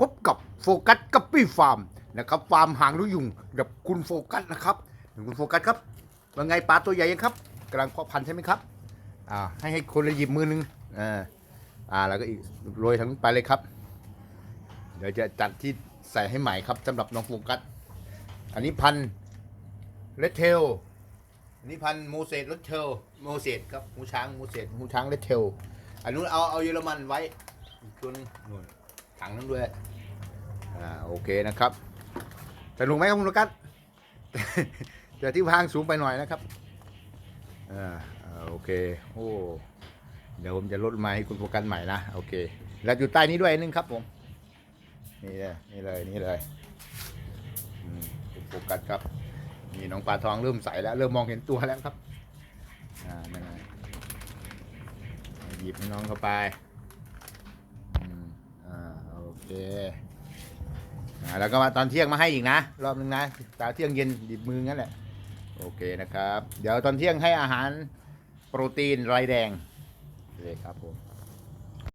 พบกับโฟกัสกับปี้ฟาร์มนะครับฟาร์มหางลูกยุงกับคุณโฟกัสนะครับคุณโฟกัสครับว่าไงปลาตัวใหญ่ยังครับกำลังเพาะพันธุ์ใช่ไหมครับอ่าให้ให้คนละหยิบมือหนึงอ่าอ่าแล้วก็อีกโรยทั้งไปเลยครับ เดี๋ยวจะจัดที่ใส่ให้ใหม่ครับสำหรับน้องโฟกัสอันนี้พันเลดเทลอันนี้พันโมเสสเลดเทลโมเสสครับหูช้างโมเสสหูช้างเลดเทลอันนู้นเอาเอาเยอรมันไว้อีกตัวหนึงนู่น ถังนั้นด้วย อ่า โอเคนะครับ สนุกไหมครับคุณโฟกัสแต่ที่พางสูงไปหน่อยนะครับ อ่า โอเค โอ้ เดี๋ยวผมจะลดไมาให้คุณโฟกัสใหม่นะ โอเค แล้วอยู่ใต้นี้ด้วยนึงครับผม นี่เลย นี่เลย นี่เลยโฟกัสครับ นี่น้องปลาทองเริ่มใสแล้ว เริ่มมองเห็นตัวแล้วครับ อ่านั่นไงหยิบให้น้องเข้าไป เคอ่าแล้วก็มาตอนเที่ยงมาให้อีกนะ รอบนึงนะตาเที่ยงเย็นดิบมืองั้นแหละ โอเคนะครับ เดี๋ยวตอนเที่ยงให้อาหารโปรตีนไรแดงเลยครับผม